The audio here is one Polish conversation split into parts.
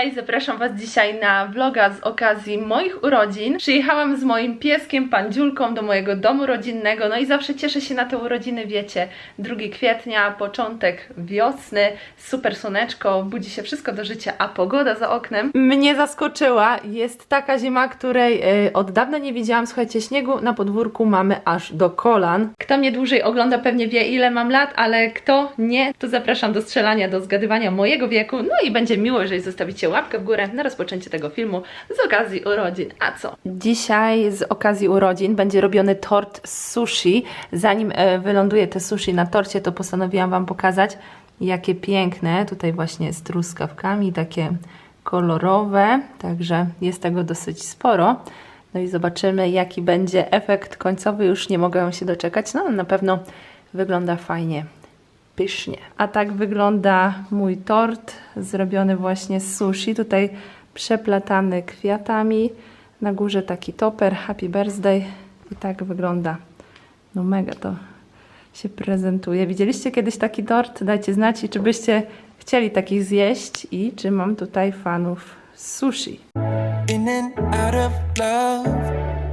Hej, zapraszam Was dzisiaj na vloga z okazji moich urodzin. Przyjechałam z moim pieskiem, pandziulką do mojego domu rodzinnego, no i zawsze cieszę się na te urodziny, wiecie, 2 kwietnia, początek wiosny, super słoneczko, budzi się wszystko do życia, a pogoda za oknem mnie zaskoczyła. Jest taka zima, której y, od dawna nie widziałam. Słuchajcie, śniegu na podwórku mamy aż do kolan. Kto mnie dłużej ogląda, pewnie wie, ile mam lat, ale kto nie, to zapraszam do strzelania, do zgadywania mojego wieku. No i będzie miło, jeżeli zostawicie łapkę w górę na rozpoczęcie tego filmu z okazji urodzin. A co? Dzisiaj z okazji urodzin będzie robiony tort z sushi. Zanim e, wyląduje te sushi na torcie, to postanowiłam Wam pokazać, jakie piękne. Tutaj właśnie z truskawkami, takie kolorowe, także jest tego dosyć sporo. No i zobaczymy, jaki będzie efekt końcowy. Już nie mogę się doczekać. No, na pewno wygląda fajnie, pysznie. A tak wygląda mój tort, zrobiony właśnie z sushi. Tutaj przeplatany kwiatami. Na górze taki toper, happy birthday. I tak wygląda. No mega to się prezentuje. Widzieliście kiedyś taki tort? Dajcie znać i czy byście chcieli takich zjeść i czy mam tutaj fanów sushi. In and out of love,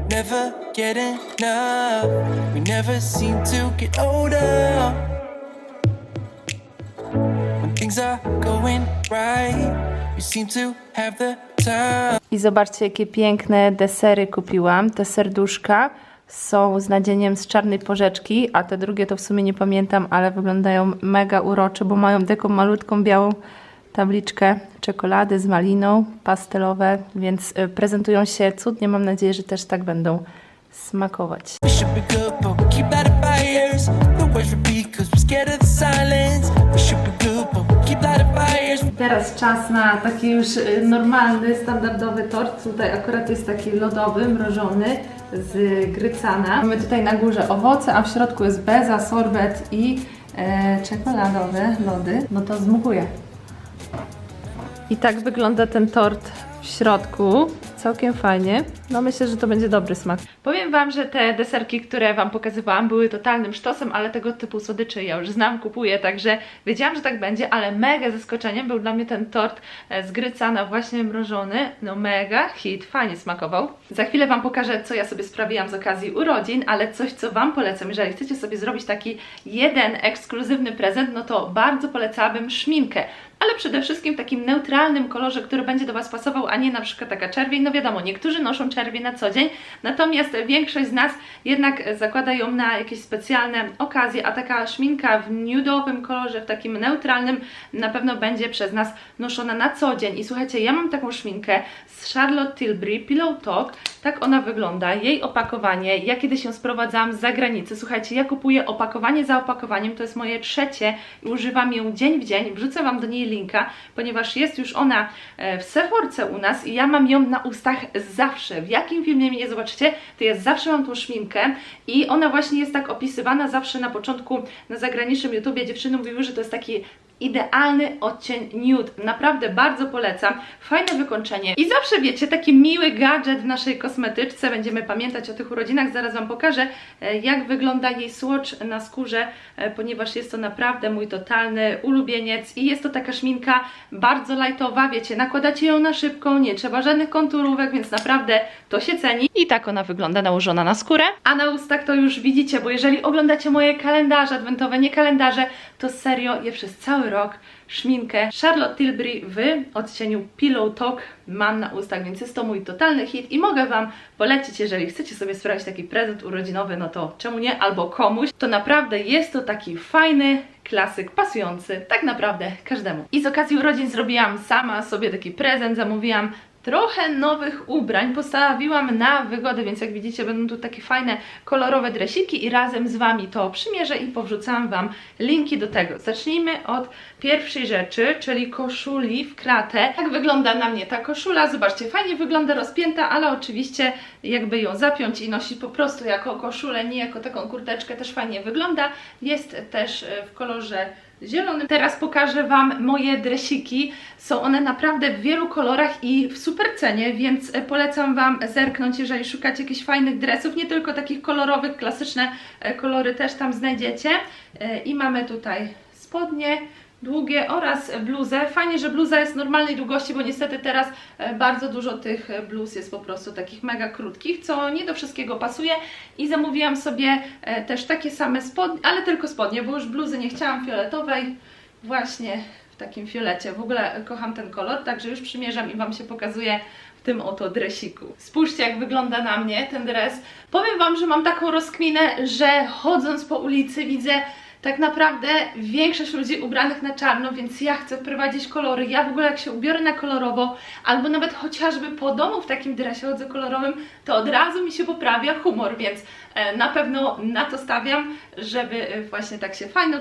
never get enough. We never seem to get older. I zobaczcie, jakie piękne desery kupiłam. Te serduszka są z nadzieniem z czarnej porzeczki, a te drugie to w sumie nie pamiętam, ale wyglądają mega urocze, bo mają taką malutką białą tabliczkę czekolady z maliną, pastelowe, więc y, prezentują się cudnie. Mam nadzieję, że też tak będą smakować. We Teraz czas na taki już y, normalny, standardowy tort. Tutaj akurat jest taki lodowy, mrożony z grycana. Mamy tutaj na górze owoce, a w środku jest beza, sorbet i e, czekoladowe lody. No to zmuchuję. I tak wygląda ten tort w środku. Całkiem fajnie. No myślę, że to będzie dobry smak. Powiem Wam, że te deserki, które Wam pokazywałam, były totalnym sztosem, ale tego typu słodyczy ja już znam, kupuję, także wiedziałam, że tak będzie, ale mega zaskoczeniem był dla mnie ten tort e, z grycana właśnie mrożony. No mega hit, fajnie smakował. Za chwilę Wam pokażę, co ja sobie sprawiłam z okazji urodzin, ale coś, co Wam polecam, jeżeli chcecie sobie zrobić taki jeden ekskluzywny prezent, no to bardzo polecałabym szminkę ale przede wszystkim w takim neutralnym kolorze, który będzie do Was pasował, a nie na przykład taka czerwień. No wiadomo, niektórzy noszą czerwień na co dzień, natomiast większość z nas jednak zakłada ją na jakieś specjalne okazje, a taka szminka w nudowym kolorze, w takim neutralnym na pewno będzie przez nas noszona na co dzień. I słuchajcie, ja mam taką szminkę z Charlotte Tilbury Pillow Talk, tak ona wygląda, jej opakowanie, ja kiedyś ją sprowadzałam z zagranicy, słuchajcie, ja kupuję opakowanie za opakowaniem, to jest moje trzecie i używam ją dzień w dzień, wrzucę Wam do niej linka, ponieważ jest już ona e, w Sephorce u nas i ja mam ją na ustach zawsze, w jakim filmie mnie nie zobaczycie, to ja zawsze mam tą szminkę i ona właśnie jest tak opisywana zawsze na początku na zagranicznym YouTubie, dziewczyny mówiły, że to jest taki idealny odcień nude. Naprawdę bardzo polecam. Fajne wykończenie. I zawsze wiecie, taki miły gadżet w naszej kosmetyczce. Będziemy pamiętać o tych urodzinach. Zaraz Wam pokażę, e, jak wygląda jej swatch na skórze, e, ponieważ jest to naprawdę mój totalny ulubieniec i jest to taka szminka bardzo lightowa, wiecie, nakładacie ją na szybko, nie trzeba żadnych konturówek, więc naprawdę to się ceni. I tak ona wygląda nałożona na skórę. A na ustach to już widzicie, bo jeżeli oglądacie moje kalendarze adwentowe, nie kalendarze, to serio je przez cały rok szminkę Charlotte Tilbury w odcieniu Pillow Talk mam na ustach, więc jest to mój totalny hit i mogę Wam polecić, jeżeli chcecie sobie sprawić taki prezent urodzinowy, no to czemu nie, albo komuś, to naprawdę jest to taki fajny klasyk, pasujący tak naprawdę każdemu. I z okazji urodzin zrobiłam sama sobie taki prezent, zamówiłam trochę nowych ubrań postawiłam na wygodę, więc jak widzicie będą tu takie fajne kolorowe dresiki i razem z Wami to przymierzę i powrzucam Wam linki do tego. Zacznijmy od pierwszej rzeczy, czyli koszuli w kratę. Tak wygląda na mnie ta koszula, zobaczcie, fajnie wygląda rozpięta, ale oczywiście jakby ją zapiąć i nosić po prostu jako koszulę, nie jako taką kurteczkę, też fajnie wygląda. Jest też e, w kolorze zielonym. Teraz pokażę Wam moje dresiki. Są one naprawdę w wielu kolorach i w super cenie, więc e, polecam Wam zerknąć, jeżeli szukacie jakichś fajnych dresów, nie tylko takich kolorowych, klasyczne e, kolory też tam znajdziecie. E, I mamy tutaj spodnie, długie oraz bluzę. Fajnie, że bluza jest normalnej długości, bo niestety teraz e, bardzo dużo tych e, bluz jest po prostu takich mega krótkich, co nie do wszystkiego pasuje i zamówiłam sobie e, też takie same spodnie, ale tylko spodnie, bo już bluzy nie chciałam fioletowej, właśnie w takim fiolecie. W ogóle kocham ten kolor, także już przymierzam i Wam się pokazuję w tym oto dresiku. Spójrzcie jak wygląda na mnie ten dres. Powiem Wam, że mam taką rozkminę, że chodząc po ulicy widzę tak naprawdę większość ludzi ubranych na czarno, więc ja chcę wprowadzić kolory. Ja w ogóle jak się ubiorę na kolorowo, albo nawet chociażby po domu w takim dresie chodzę kolorowym, to od razu mi się poprawia humor, więc e, na pewno na to stawiam, żeby e, właśnie tak się fajno,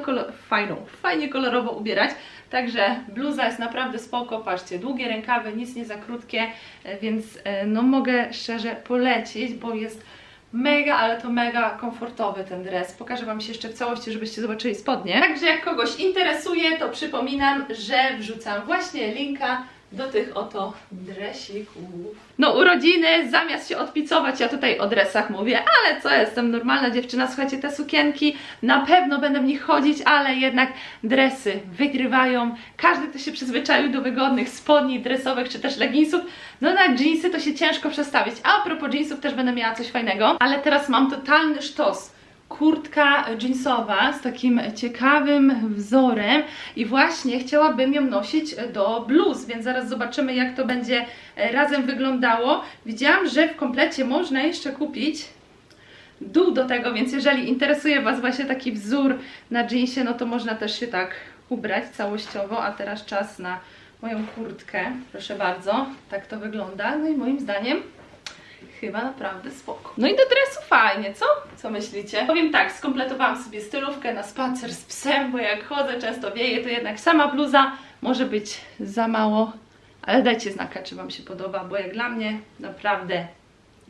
fajną, fajnie kolorowo ubierać. Także bluza jest naprawdę spoko, patrzcie, długie rękawy, nic nie za krótkie, e, więc no mogę szczerze polecić, bo jest mega, ale to mega komfortowy ten dres. Pokażę Wam się jeszcze w całości, żebyście zobaczyli spodnie. Także jak kogoś interesuje, to przypominam, że wrzucam właśnie linka do tych oto dresików. No urodziny, zamiast się odpicować, ja tutaj o dresach mówię, ale co, jestem normalna dziewczyna, słuchajcie, te sukienki, na pewno będę w nich chodzić, ale jednak dresy wygrywają. Każdy, kto się przyzwyczaił do wygodnych spodni dresowych, czy też leginsów, no na jeansy to się ciężko przestawić. A propos jeansów też będę miała coś fajnego, ale teraz mam totalny sztos kurtka jeansowa z takim ciekawym wzorem i właśnie chciałabym ją nosić do bluz, więc zaraz zobaczymy jak to będzie e, razem wyglądało. Widziałam, że w komplecie można jeszcze kupić dół do tego, więc jeżeli interesuje Was właśnie taki wzór na jeansie, no to można też się tak ubrać całościowo, a teraz czas na moją kurtkę, proszę bardzo, tak to wygląda, no i moim zdaniem Chyba naprawdę spoko. No i do dresu fajnie, co? Co myślicie? Powiem tak, skompletowałam sobie stylówkę na spacer z psem, bo jak chodzę, często wieje, to jednak sama bluza może być za mało. Ale dajcie znaka, czy Wam się podoba, bo jak dla mnie naprawdę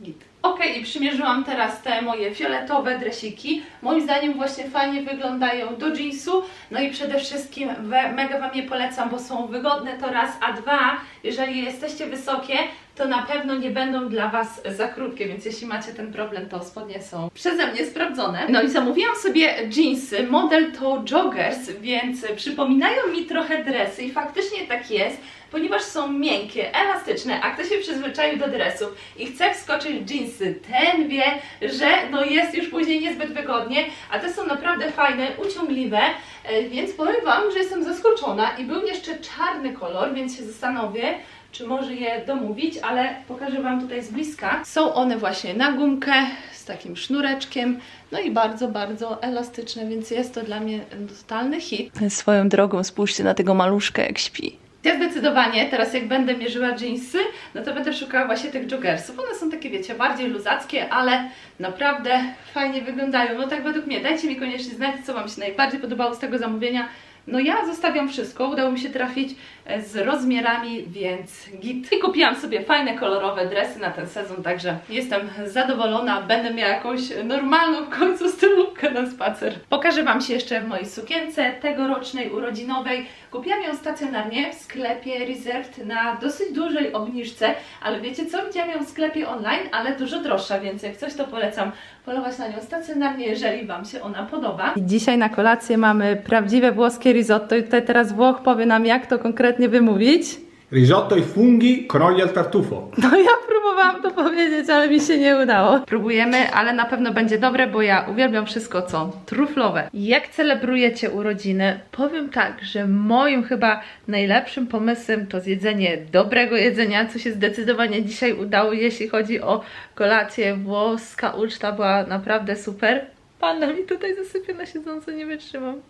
git. Ok, i przymierzyłam teraz te moje fioletowe dresiki. Moim zdaniem właśnie fajnie wyglądają do jeansu. No i przede wszystkim mega Wam je polecam, bo są wygodne to raz, a dwa, jeżeli jesteście wysokie, to na pewno nie będą dla Was za krótkie, więc jeśli macie ten problem, to spodnie są przeze mnie sprawdzone. No i zamówiłam sobie jeansy, model to joggers, więc przypominają mi trochę dresy i faktycznie tak jest, ponieważ są miękkie, elastyczne, a kto się przyzwyczaił do dresów i chce wskoczyć w jeansy, ten wie, że no jest już później niezbyt wygodnie, a te są naprawdę fajne, uciągliwe, e, więc powiem Wam, że jestem zaskoczona i był jeszcze czarny kolor, więc się zastanowię, czy może je domówić, ale pokażę Wam tutaj z bliska. Są one właśnie na gumkę z takim sznureczkiem, no i bardzo, bardzo elastyczne, więc jest to dla mnie totalny hit. Swoją drogą spójrzcie na tego maluszka jak śpi. Ja zdecydowanie teraz jak będę mierzyła jeansy, no to będę szukała właśnie tych joggersów. One są takie, wiecie, bardziej luzackie, ale naprawdę fajnie wyglądają. No tak według mnie, dajcie mi koniecznie znać, co Wam się najbardziej podobało z tego zamówienia. No ja zostawiam wszystko, udało mi się trafić e, z rozmiarami, więc git. I kupiłam sobie fajne, kolorowe dresy na ten sezon, także jestem zadowolona. Będę miała jakąś normalną w końcu stylówkę na spacer. Pokażę Wam się jeszcze w mojej sukience tegorocznej, urodzinowej. Kupiłam ją stacjonarnie w sklepie Reserved na dosyć dużej obniżce, ale wiecie co? Widziałam ją w sklepie online, ale dużo droższa, więc jak coś to polecam polować na nią stacjonarnie, jeżeli Wam się ona podoba. Dzisiaj na kolację mamy prawdziwe włoskie risotto i tutaj teraz Włoch powie nam jak to konkretnie wymówić. Risotto ai funghi con olio al tartufo. No ja próbowałam to powiedzieć, ale mi się nie udało. Próbujemy, ale na pewno będzie dobre, bo ja uwielbiam wszystko co truflowe. Jak celebrujecie urodziny? Powiem tak, że moim chyba najlepszym pomysłem to zjedzenie dobrego jedzenia, co się zdecydowanie dzisiaj udało, jeśli chodzi o kolację. Włoska uczta była naprawdę super. Panna mi tutaj zasypie na siedząco, nie wytrzymam.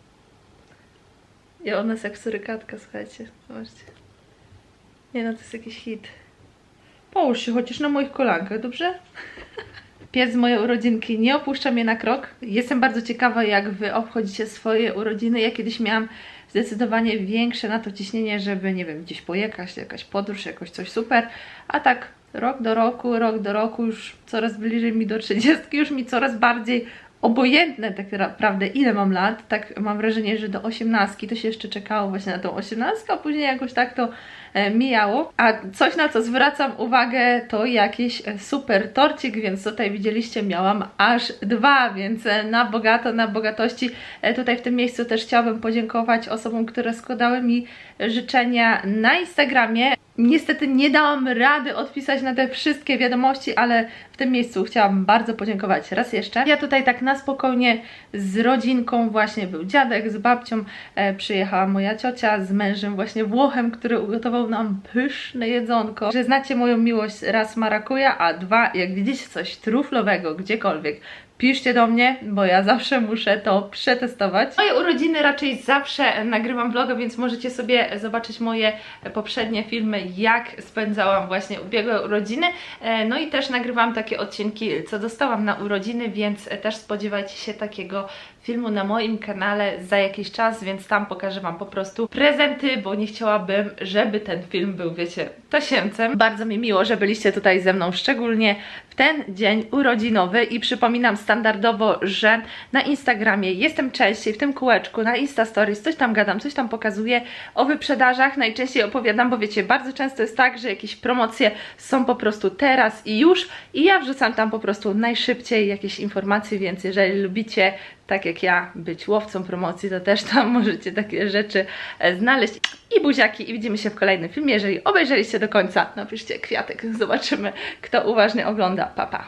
I ona jest jak surykatka, słuchajcie. Zobaczcie. Nie no, to jest jakiś hit. Połóż się chociaż na moich kolankach, dobrze? Pies z mojej urodzinki nie opuszcza mnie na krok. Jestem bardzo ciekawa, jak Wy obchodzicie swoje urodziny. Ja kiedyś miałam zdecydowanie większe na to ciśnienie, żeby, nie wiem, gdzieś pojechać, jakaś podróż, jakoś coś super. A tak rok do roku, rok do roku, już coraz bliżej mi do 30, już mi coraz bardziej obojętne tak naprawdę ile mam lat, tak mam wrażenie, że do osiemnastki to się jeszcze czekało właśnie na tą osiemnastkę, a później jakoś tak to e, mijało. A coś na co zwracam uwagę to jakiś e, super torcik, więc tutaj widzieliście miałam aż dwa, więc e, na bogato, na bogatości. Tutaj w tym miejscu też chciałabym podziękować osobom, które składały mi życzenia na Instagramie. Niestety nie dałam rady odpisać na te wszystkie wiadomości, ale w tym miejscu chciałam bardzo podziękować raz jeszcze. Ja tutaj tak na spokojnie z rodzinką, właśnie był dziadek z babcią, e, przyjechała moja ciocia z mężem właśnie Włochem, który ugotował nam pyszne jedzonko. Że znacie moją miłość raz marakuja, a dwa, jak widzicie coś truflowego gdziekolwiek, piszcie do mnie, bo ja zawsze muszę to przetestować. Moje urodziny raczej zawsze nagrywam vloga, więc możecie sobie zobaczyć moje poprzednie filmy, jak spędzałam właśnie ubiegłe urodziny. E, No i też nagrywałam takie odcinki, co dostałam na urodziny, więc też spodziewajcie się takiego filmu na moim kanale za jakiś czas, więc tam pokażę Wam po prostu prezenty, bo nie chciałabym, żeby ten film był, wiecie, tasiemcem. Bardzo mi miło, że byliście tutaj ze mną, szczególnie w ten dzień urodzinowy i przypominam standardowo, że na Instagramie jestem częściej w tym kółeczku, na Insta Stories, coś tam gadam, coś tam pokazuję o wyprzedażach, najczęściej opowiadam, bo wiecie, bardzo często jest tak, że jakieś promocje są po prostu teraz i już i ja wrzucam tam po prostu najszybciej jakieś informacje, więc jeżeli lubicie tak jak ja, być łowcą promocji, to też tam możecie takie rzeczy e, znaleźć. I buziaki, i widzimy się w kolejnym filmie. Jeżeli obejrzeliście do końca, napiszcie kwiatek, zobaczymy, kto uważnie ogląda. Pa, pa.